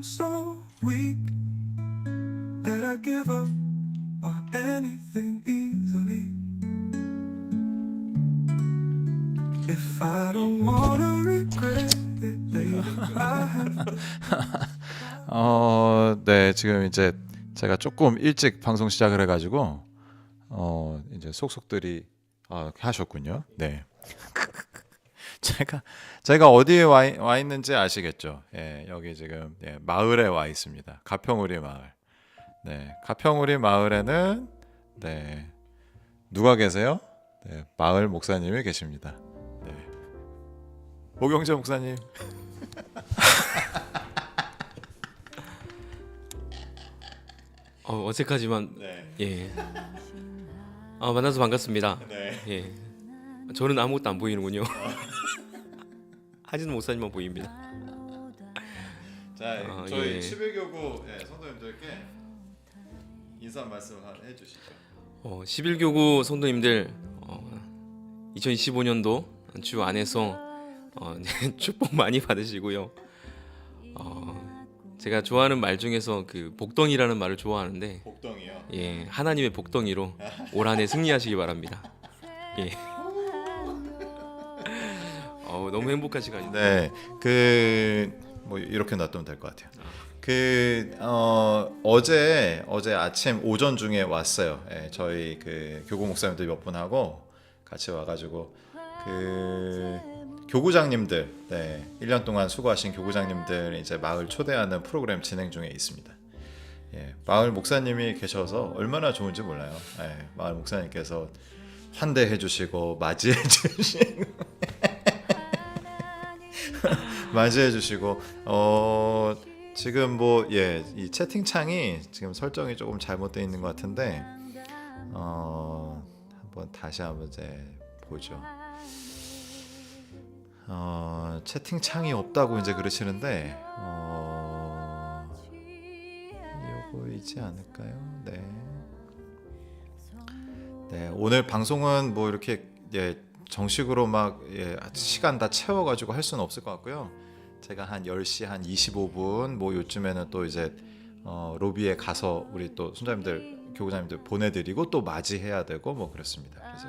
I'm so weak that I give up on anything easily. If I don't wanna regret it later, I have 어, 네, 지금 이제 제가 조금 일찍 방송 시작을 해가지고 어 이제 속속들이 아, 하셨군요. 네. 제가 제가 어디에 와, 있- 와 있는지 아시겠죠? 예, 여기 지금 예, 마을에 와 있습니다. 가평우리 마을. 네, 가평우리 마을에는 네 누가 계세요? 네, 마을 목사님이 계십니다. 네, 오경재 목사님. 어, 어색하지만 네, 예. 아, 만나서 반갑습니다. 네. 예. 저는 아무것도 안 보이는군요. 하진 목사님만 보입니다. 자, 아, 저희 예. 11교구 예, 성도님들께 인사 말씀 해주시죠. 어, 11교구 성도님들 어, 2025년도 주 안에서 어, 네, 축복 많이 받으시고요. 어, 제가 좋아하는 말 중에서 그 복덩이라는 말을 좋아하는데 복덩이요. 예, 하나님의 복덩이로 올 한해 승리하시기 바랍니다. 예. 어, 너무 행복한 시간인데. 네, 그뭐 이렇게 놔두면 될 것 같아요. 그 어, 어제 어제 아침 오전 중에 왔어요. 예, 저희 그 교구 목사님들 몇 분 하고 같이 와가지고 그 교구장님들, 네, 1년 동안 수고하신 교구장님들 이제 마을 초대하는 프로그램 진행 중에 있습니다. 예, 마을 목사님이 계셔서 얼마나 좋은지 몰라요. 예, 마을 목사님께서 환대해 주시고 맞이해 주시고 맞이해 주시고 어 지금 뭐 예 이 채팅창이 지금 설정이 조금 잘못되어 있는 것 같은데 어 한번 다시 한번 이제 보죠. 어 채팅창이 없다고 이제 그러시는데 어 요거이지 않을까요? 네. 네 오늘 방송은 뭐 이렇게 예 정식으로 막 예, 시간 다 채워가지고 할 수는 없을 것 같고요. 제가 한 10시 한 25분 뭐 요즘에는 또 이제 어, 로비에 가서 우리 또 손자님들 교구자님들 보내드리고 또 맞이해야 되고 뭐 그렇습니다. 그래서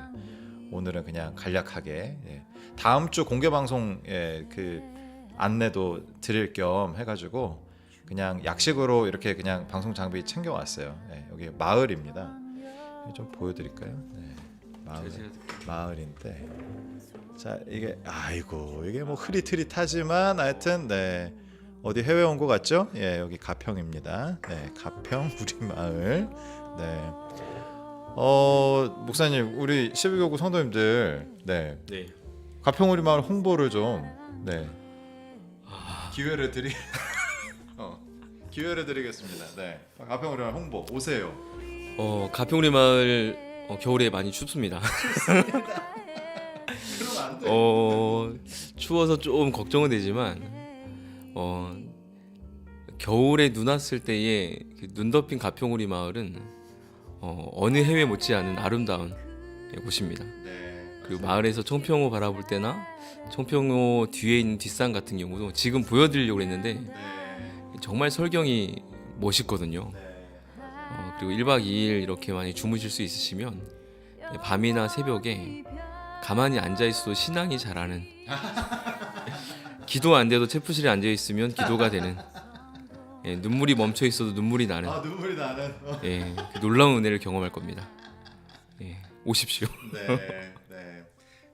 오늘은 그냥 간략하게 예. 다음 주 공개 방송 예, 그 안내도 드릴 겸 해가지고 그냥 약식으로 이렇게 그냥 방송 장비 챙겨 왔어요. 예, 여기 마을입니다. 좀 보여드릴까요? 네, 마을. 마을인데 자 이게 아이고 이게 뭐 흐릿흐릿하지만 하여튼 네 어디 해외 온 것 같죠? 예 여기 가평입니다. 네 가평 우리 마을 네 어 목사님 우리 12교구 성도님들 네 네. 가평 우리 마을 홍보를 좀네 기회를 드리 어, 기회를 드리겠습니다. 네 가평 우리 마을 홍보 오세요. 어, 가평 우리 마을 어, 겨울에 많이 춥습니다. 어, 추워서 좀 걱정은 되지만 어, 겨울에 눈 왔을 때의 그눈 덮인 가평우리 마을은 어, 어느 해외 못지않은 아름다운 곳입니다. 네. 그 마을에서 청평호 바라볼 때나 청평호 뒤에 있는 뒷산 같은 경우도 지금 보여드리려고 했는데 네. 정말 설경이 멋있거든요. 네. 어, 그리고 1박 2일 이렇게 많이 주무실 수 있으시면 밤이나 새벽에 가만히 앉아 있어도 신앙이 잘하는 기도 안 돼도 체프실에 앉아 있으면 기도가 되는 예, 눈물이 멈춰 있어도 눈물이 나는 아 눈물이 나는. 어. 예, 그 놀라운 은혜를 경험할 겁니다. 예, 오십시오. 네, 네.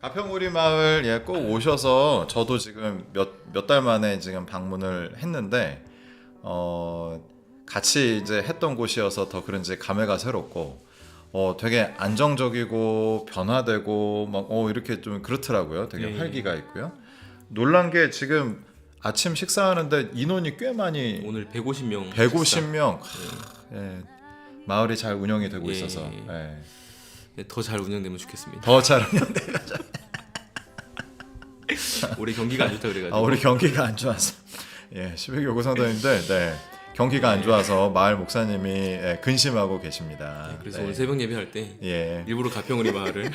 가평우리 마을 예, 꼭 오셔서 저도 지금 몇 몇 달 만에 지금 방문을 했는데 어 같이 이제 했던 곳이어서 더 그런지 감회가 새롭고 어 되게 안정적이고 변화되고 막 어 이렇게 좀 그렇더라고요. 되게 예. 활기가 있고요. 놀란 게 지금 아침 식사하는데 인원이 꽤 많이 오늘 150명 150명 예, 마을이 잘 운영이 되고 예, 있어서 예. 예. 더 잘 운영되면 좋겠습니다. 더잘 올해 경기가 안 좋다 그래가지고 아, 우리 경기가 안 좋아서 예, 11교구 성도님들 네. 경기가 안 좋아서 마을 목사님이 예, 근심하고 계십니다. 그래서 네. 오늘 새벽 예배할 때 예. 일부러 가평우리 마을을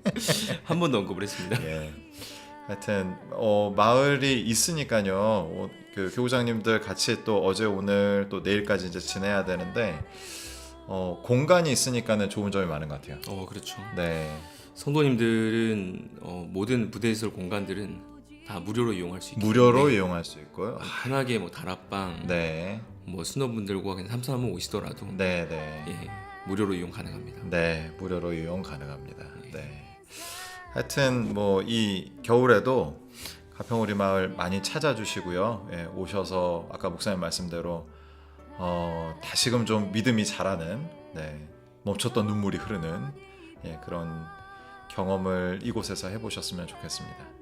한 번 더 언급을 했습니다. 예. 하여튼 어, 마을이 있으니까요. 어, 그 교구장님들 같이 또 어제 오늘 또 내일까지 이제 지내야 되는데 어, 공간이 있으니까는 좋은 점이 많은 것 같아요. 어 그렇죠. 네, 성도님들은 어, 모든 무대시설 공간들은 다 무료로 이용할 수 있기 무료로 때문에 이용할 수 있고요. 편하게 뭐 다락방, 네, 뭐 수너분들과 그냥 삼삼하면 오시더라도 네, 네. 예, 무료로 이용 가능합니다. 네, 무료로 이용 가능합니다. 네. 하여튼 뭐 이 겨울에도 가평우리 마을 많이 찾아주시고요. 예, 오셔서 아까 목사님 말씀대로 어, 다시금 좀 믿음이 자라는 네, 멈췄던 눈물이 흐르는 예, 그런 경험을 이곳에서 해보셨으면 좋겠습니다.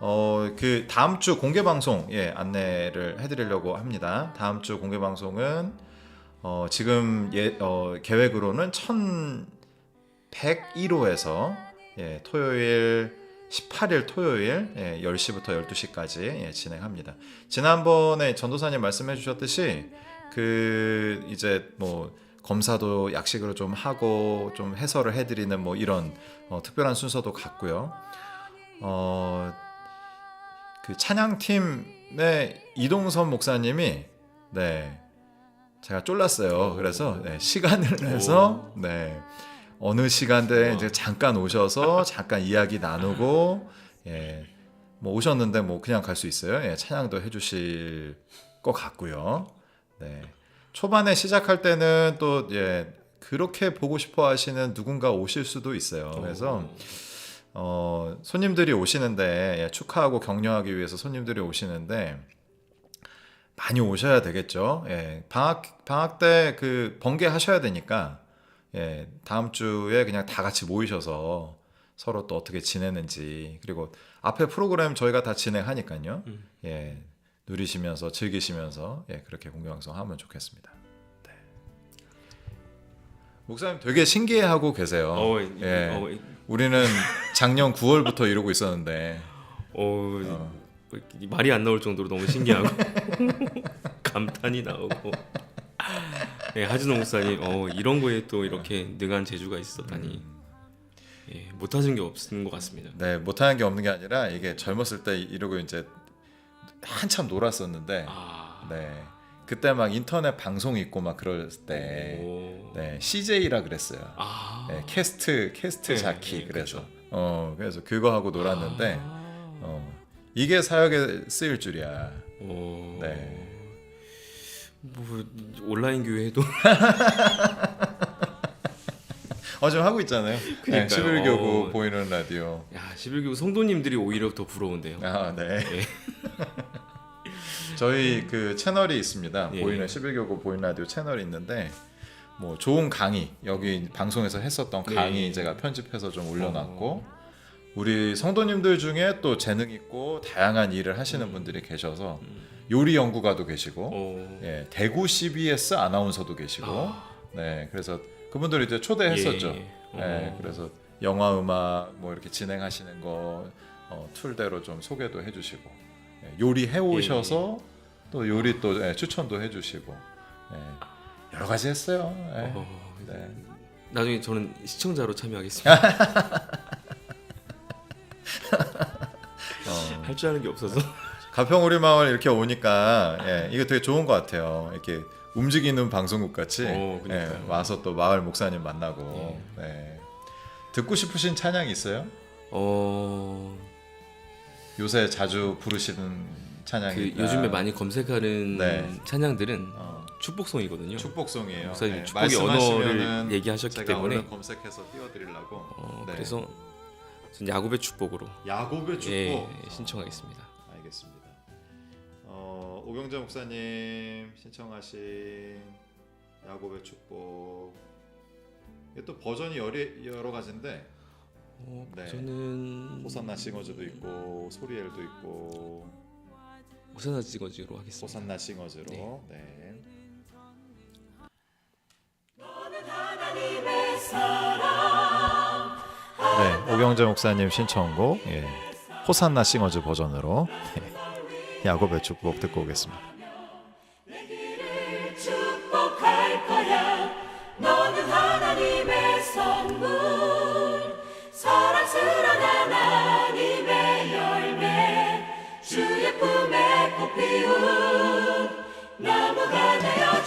어, 그 다음 주 공개 방송 예, 안내를 해드리려고 합니다. 다음 주 공개 방송은 어, 지금 예, 어, 계획으로는 1101호에서 예, 토요일 18일 토요일 예, 10시부터 12시까지 예, 진행합니다. 지난번에 전도사님 말씀해 주셨듯이 그 이제 뭐 검사도 약식으로 좀 하고 좀 해설을 해드리는 뭐 이런 어, 특별한 순서도 갖고요. 어, 그 찬양팀의 이동선 목사님이 네 제가 쫄랐어요. 그래서 네, 시간을 내서 네 어느 시간대에 이제 잠깐 오셔서 잠깐 이야기 나누고 예. 뭐 오셨는데 뭐 그냥 갈 수 있어요. 예, 찬양도 해주실 것 같고요. 네. 초반에 시작할 때는 또 예, 그렇게 보고 싶어 하시는 누군가 오실 수도 있어요. 그래서 어, 손님들이 오시는데 예, 축하하고 격려하기 위해서 손님들이 오시는데 많이 오셔야 되겠죠. 예, 방학 방학 때 그 번개 하셔야 되니까 예, 다음 주에 그냥 다 같이 모이셔서 서로 또 어떻게 지내는지 그리고 앞에 프로그램 저희가 다 진행하니까요. 음. 예, 누리시면서 즐기시면서 예, 그렇게 공개 방송하면 좋겠습니다. 네. 목사님 되게 신기해하고 계세요. 어, 예. 어, 우리는 작년 9월부터 이러고 있었는데. 어, 어. 말이 안 나올 정도로 너무 신기하고. 감탄이 나오고. 예, 하진호 목사님 어, 이런 거에 또 이렇게 능한 재주가 있었다니. 예, 못하신 게 없는 것 같습니다. 네 못하는 게 없는 게 아니라 이게 젊었을 때 이러고 이제 한참 놀았었는데. 아, 네 그때 막 인터넷 방송 있고 막 그럴 때 오. 네, CJ라 그랬어요. 아, 네, 캐스트 캐스트 네, 자키 네, 그래서 어 그래서 그거 하고 놀았는데 아. 어 이게 사역에 쓰일 줄이야. 오. 네. 뭐 온라인 교회도 어 지금 하고 있잖아요. 네, 그러니까요. 11교구 어. 보이는 라디오. 야 11교 성도님들이 오히려 더 부러운데요. 아 네. 예. 저희 그 채널이 있습니다. 예. 보이는 11교구 보이는 라디오 채널이 있는데 뭐 좋은 강의 여기 방송에서 했었던 네. 강의 제가 편집해서 좀 올려놨고 우리 성도님들 중에 또 재능 있고 다양한 일을 하시는 분들이 계셔서 요리 연구가도 계시고 어. 예, 대구 CBS 아나운서도 계시고 아. 네 그래서 그분들 이제 초대했었죠. 예. 네, 어. 그래서 영화 음악 뭐 이렇게 진행하시는 거 어, 툴대로 좀 소개도 해주시고 예, 요리 해오셔서 또 요리 또 예, 추천도 해주시고 예, 여러 가지 했어요. 예. 어. 네. 나중에 저는 시청자로 참여하겠습니다. 어, 할 줄 아는 게 없어서. 가평우리 마을 이렇게 오니까 예, 이게 되게 좋은 것 같아요. 이렇게 움직이는 방송국 같이 어, 예, 그러니까요. 와서 또 마을 목사님 만나고 네. 듣고 싶으신 찬양 있어요? 어. 요새 자주 부르시는 찬양이 그 요즘에 많이 검색하는 네. 찬양들은 어, 축복송이거든요. 축복송이에요. 목사님 네, 축복의 언어를 얘기하셨기 때문에 검색해서 띄워드리려고. 어, 네. 그래서 전 야곱의 축복으로 야곱의 축복 예, 신청하겠습니다. 알겠습니다. 어, 오경재 목사님 신청하신 야곱의 축복. 이게 또 버전이 여러, 여러 가지인데 어, 네. 저는 호산나 싱어즈도 있고 소리엘도 있고 호산나 찍어지로 하겠습니다. 호산나 싱어즈로 네. 네, 오경재 목사님 신청곡 예, 호산나 싱어즈 버전으로 예, 야곱의 축복 듣고 오겠습니다. 축복할 거야 너는 하나님의 선물 나무가 되어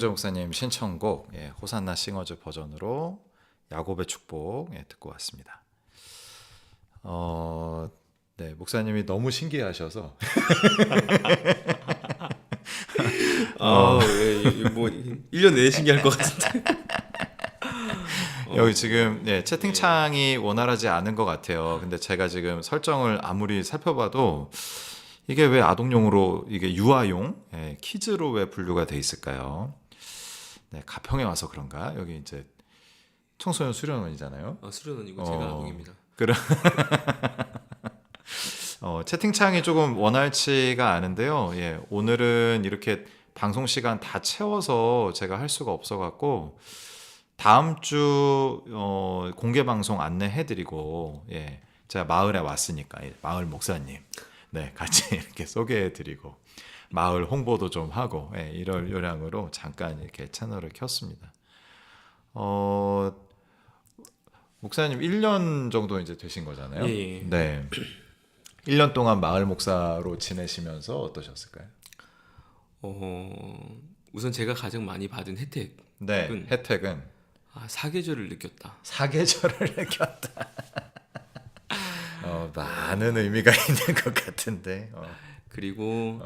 어, 오경재 목사님 신청곡 예, 호산나 싱어즈 버전으로 야곱의 축복 예, 듣고 왔습니다. 어, 네 목사님이 너무 신기하셔서 아, 예, 예, 뭐 1년 내내 신기할 것 같은데. 여기 지금 예, 채팅창이 원활하지 않은 것 같아요. 근데 제가 지금 설정을 아무리 살펴봐도 이게 왜 아동용으로 이게 유아용 예, 키즈로 왜 분류가 돼 있을까요? 네, 가평에 와서 그런가? 여기 이제 청소년 수련원이잖아요. 아, 수련원이고 제가 어. 아동입니다. 그런 어, 채팅창이 조금 원활치가 않은데요. 예, 오늘은 이렇게 방송 시간 다 채워서 제가 할 수가 없어 갖고 다음 주 어, 공개 방송 안내해 드리고 예. 제가 마을에 왔으니까 예, 마을 목사님 네, 같이 이렇게 소개해 드리고 마을 홍보도 좀 하고 예, 이럴 요량으로 잠깐 이렇게 채널을 켰습니다. 어 목사님 1년 정도 이제 되신 거잖아요. 예, 예. 네. 1년 동안 마을 목사로 지내시면서 어떠셨을까요? 어, 우선 제가 가장 많이 받은 혜택, 네. 음. 혜택은 아, 사계절을 느꼈다. 사계절을 느꼈다. 어, 많은 의미가 있는 것 같은데. 어. 그리고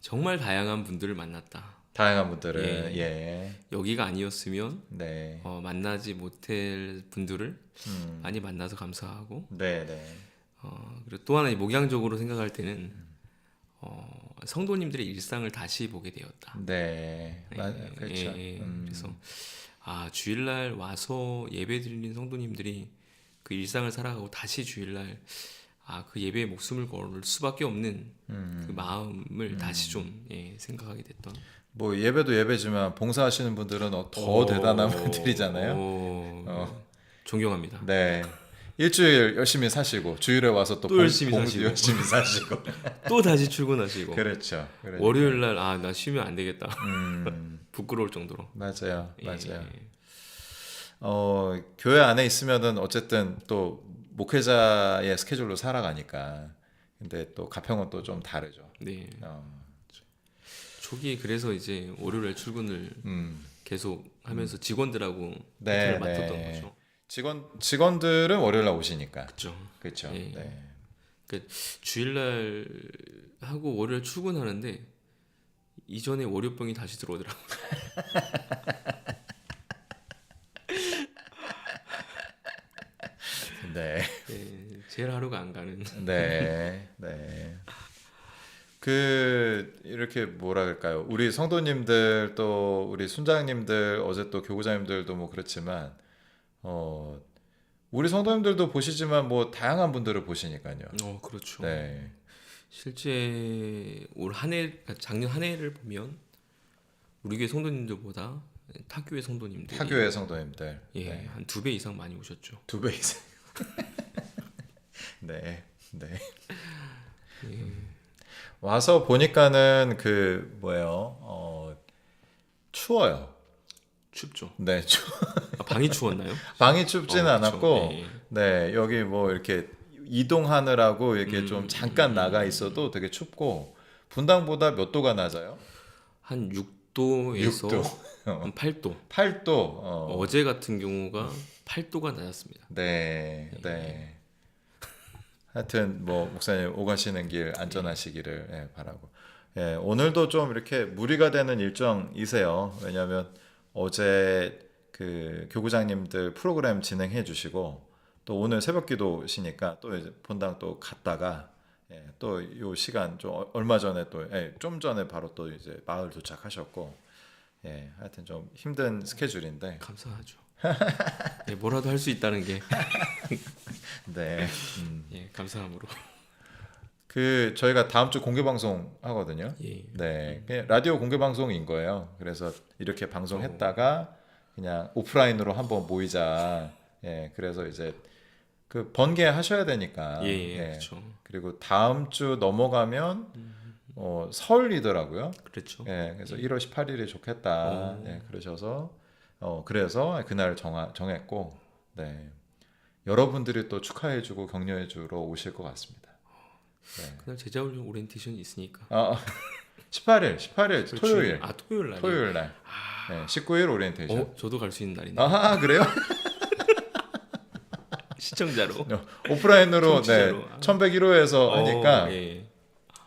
정말 다양한 분들을 만났다. 다양한 분들은 예. 예. 여기가 아니었으면 네. 어, 만나지 못할 분들을 음. 많이 만나서 감사하고 네, 네. 어, 그리고 또 하나 목양적으로 생각할 때는 어, 성도님들의 일상을 다시 보게 되었다. 네. 맞 예, 그렇죠. 예, 예. 음. 그래서 아 주일날 와서 예배 드리는 성도님들이 그 일상을 살아가고 다시 주일날 아 그 예배에 목숨을 걸 수밖에 없는 음. 그 마음을 다시 좀 예, 생각하게 됐던 뭐 예배도 예배지만 봉사하시는 분들은 어, 더 대단한 분들이잖아요. 오, 어. 존경합니다. 네. 일주일 열심히 사시고 주일에 와서 또, 또 봉- 열심히 봉- 사시고. 열심히 사시고. 또 다시 출근하시고 그렇죠. 그러니까. 월요일 날 아 나 쉬면 안 되겠다 음. 부끄러울 정도로 맞아요. 예, 맞아요. 예. 어, 교회 안에 있으면은 어쨌든 또 목회자의 스케줄로 살아가니까. 근데 또 가평은 또 좀 다르죠. 네 어. 초기에 그래서 이제 월요일 출근을 음. 계속 하면서 직원들하고 네, 네, 맡았던 네. 거죠. 직원 직원들은 월요일 날 오시니까. 그렇죠. 그렇죠. 예. 네. 주일날 하고 월요일 출근하는데 이전에 월요병이 다시 들어오더라고. 네. 네, 제일 하루가 안 가는. 네. 네. 그 이렇게 뭐라 그럴까요? 우리 성도님들 또 우리 순장님들 어제 또 교구장님들도 뭐 그렇지만 어 우리 성도님들도 보시지만 뭐 다양한 분들을 보시니까요. 어 그렇죠. 네. 실제 올 한해 작년 한 해를 보면 우리 교회 성도님들보다 타교회 성도님들이 타교회 성도님들. 예, 네. 한두배 이상 많이 오셨죠. 두 배 이상. 네. 네. 예. 와서 보니까는 그 뭐예요? 어 추워요. 춥죠. 네. 추... 아, 방이 추웠나요? 방이 춥지는 어. 않았고 예, 예. 네, 여기 뭐 이렇게 이동하느라고 이렇게 음, 좀 잠깐 나가 있어도 되게 춥고 분당보다 몇 도가 낮아요? 한 6 도에서 6도. 한 8도. 8도. 어. 어제 같은 경우가 8도가 낮았습니다. 네, 네. 하여튼 뭐 목사님 오가시는 길 안전하시기를 예, 바라고. 예, 오늘도 좀 이렇게 무리가 되는 일정이세요. 왜냐하면 어제 그 교구장님들 프로그램 진행해 주시고 또 오늘 새벽기도시니까 또 본당 또 갔다가 예, 또요 시간 좀 어- 얼마 전에 또 예, 좀 전에 바로 또 이제 마을 도착하셨고 예, 하여튼 좀 힘든 스케줄인데 감사하죠. 예, 뭐라도 할 수 있다는 게 네. 음. 예, 감사함으로. 그 저희가 다음 주 공개 방송 하거든요. 예. 네, 그냥 라디오 공개 방송인 거예요. 그래서 이렇게 방송했다가 그냥 오프라인으로 한번 모이자. 예, 그래서 이제 그 번개 하셔야 되니까. 예, 예, 그렇죠. 그리고 다음 주 넘어가면 어, 설이더라고요. 그렇죠. 예, 그래서 1월 18일이 좋겠다. 어. 예, 그러셔서 어, 그래서 그날 정하, 정했고, 네, 여러분들이 또 축하해주고 격려해주러 오실 것 같습니다. 네. 그날 제자훈련 오리엔테이션이 있으니까. 아, 18일, 18일 그렇죠. 토요일, 아 토요일 날. 토요일 날, 네, 19일 오리엔테이션. 어, 저도 갈 수 있는 날이네. 아, 그래요? 시청자로. 오프라인으로 네, 청취자로. 아. 1101호에서 하니까 어, 예.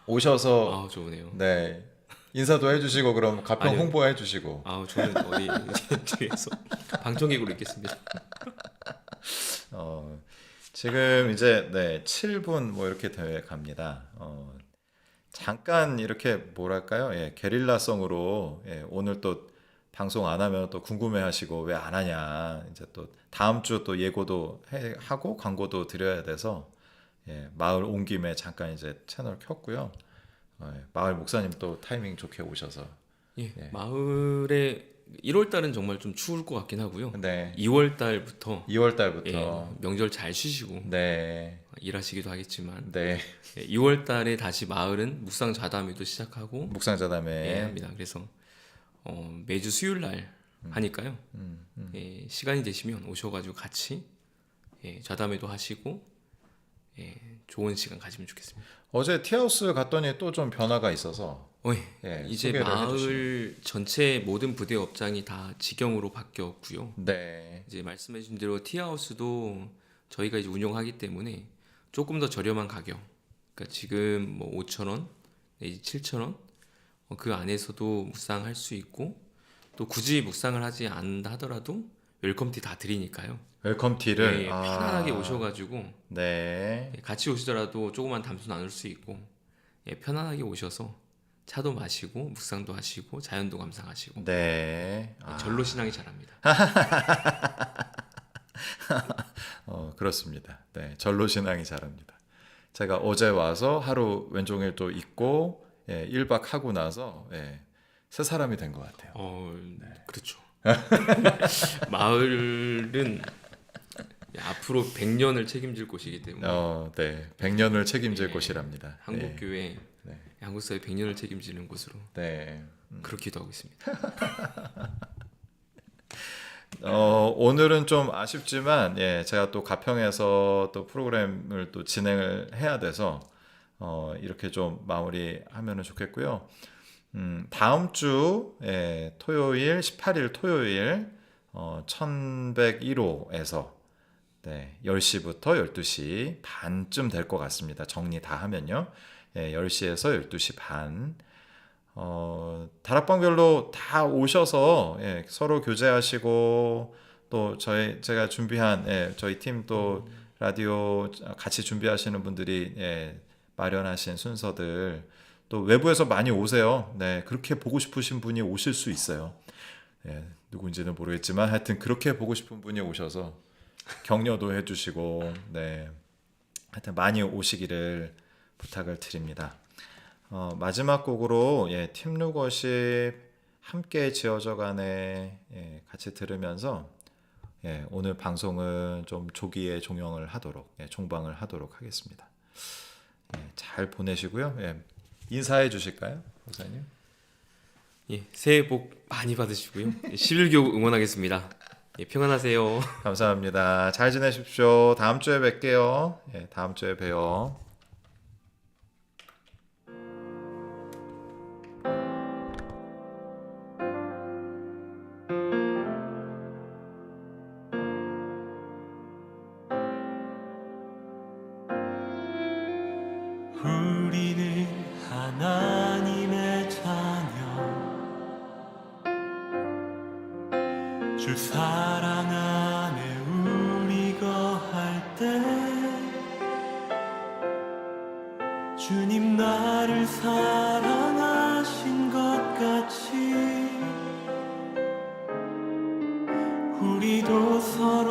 오셔서 아 좋으네요. 네 인사도 해주시고 그럼 가평 아니요. 홍보 해주시고. 아 저는 어디 뒤에서 방청객으로 있겠습니다. 어, 지금 이제 네 7분 뭐 이렇게 돼 갑니다. 어, 잠깐 이렇게 뭐랄까요? 예, 게릴라성으로 예, 오늘 또 방송 안 하면 또 궁금해하시고 왜 안 하냐 이제 또 다음 주 또 예고도 해, 하고 광고도 드려야 돼서 예, 마을 온 김에 잠깐 이제 채널 켰고요. 어, 예, 마을 목사님 또 타이밍 좋게 오셔서 예, 예. 마을에 1월 달은 정말 좀 추울 것 같긴 하고요. 네 2월 달부터 2월 달부터 예, 명절 잘 쉬시고 네 일하시기도 하겠지만 네. 2월 달에 다시 마을은 묵상 자담회도 시작하고 묵상 자담회. 예, 합니다. 그래서 어, 매주 수요일 날 하니까요. 음, 음. 예, 시간이 되시면 오셔가지고 같이 예, 좌담회도 하시고 예, 좋은 시간 가지면 좋겠습니다. 어제 티하우스 갔더니 또 좀 변화가 있어서 어, 예, 이제 마을 해주시면. 전체 모든 부대 업장이 다 직영으로 바뀌었고요. 네. 이제 말씀해주신 대로 티하우스도 저희가 이제 운영하기 때문에 조금 더 저렴한 가격. 그러니까 지금 뭐 5천 원, 내지 7천 원, 어, 그 안에서도 묵상할 수 있고 또 굳이 묵상을 하지 않는다 하더라도 웰컴티 다 드리니까요. 웰컴 티를 예, 아, 편안하게 오셔가지고 네. 예, 같이 오시더라도 조그만 담소 나눌 수 있고 예, 편안하게 오셔서 차도 마시고 묵상도 하시고 자연도 감상하시고 네. 예, 아, 전로 신앙이 잘합니다. 어, 그렇습니다. 네. 전로 신앙이 잘합니다. 제가 어제 와서 하루 왼종일 또 있고 예, 1박 하고 나서 예, 새 사람이 된 것 같아요. 어, 그렇죠. 마을은 앞으로 100년을 책임질 곳이기 때문에 어, 네. 100년을 책임질 예, 곳이랍니다. 한국 네. 교회, 네. 한국 사회 100년을 책임지는 곳으로 네. 그렇기도 하고 있습니다. 어, 오늘은 좀 아쉽지만 예, 제가 또 가평에서 또 프로그램을 또 진행을 해야 돼서 어, 이렇게 좀 마무리하면은 좋겠고요. 음, 다음 주 예, 토요일 18일 토요일 어, 1101호에서 네, 10시부터 12시 반쯤 될 것 같습니다. 정리 다 하면요. 예, 10시에서 12시 반. 어, 다락방별로 다 오셔서 예, 서로 교제하시고 또 저희 제가 준비한 예, 저희 팀 또 라디오 같이 준비하시는 분들이 예, 마련하신 순서들 또 외부에서 많이 오세요. 네, 그렇게 보고 싶으신 분이 오실 수 있어요. 예, 누군지는 모르겠지만 하여튼 그렇게 보고 싶은 분이 오셔서 격려도 해주시고 네, 하여튼 많이 오시기를 부탁을 드립니다. 어, 마지막 곡으로 예, 팀 루거십 함께 지어져가네 예, 같이 들으면서 예, 오늘 방송은 좀 조기에 종영을 하도록 예, 종방을 하도록 하겠습니다. 예, 잘 보내시고요. 예, 인사해 주실까요, 목사님? 예, 새해 복 많이 받으시고요. 11교 응원하겠습니다. 예, 평안하세요. 감사합니다. 잘 지내십시오. 다음 주에 뵐게요. 예, 다음 주에 봬요. 우리도 서로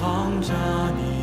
거하실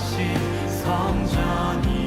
하신 성전이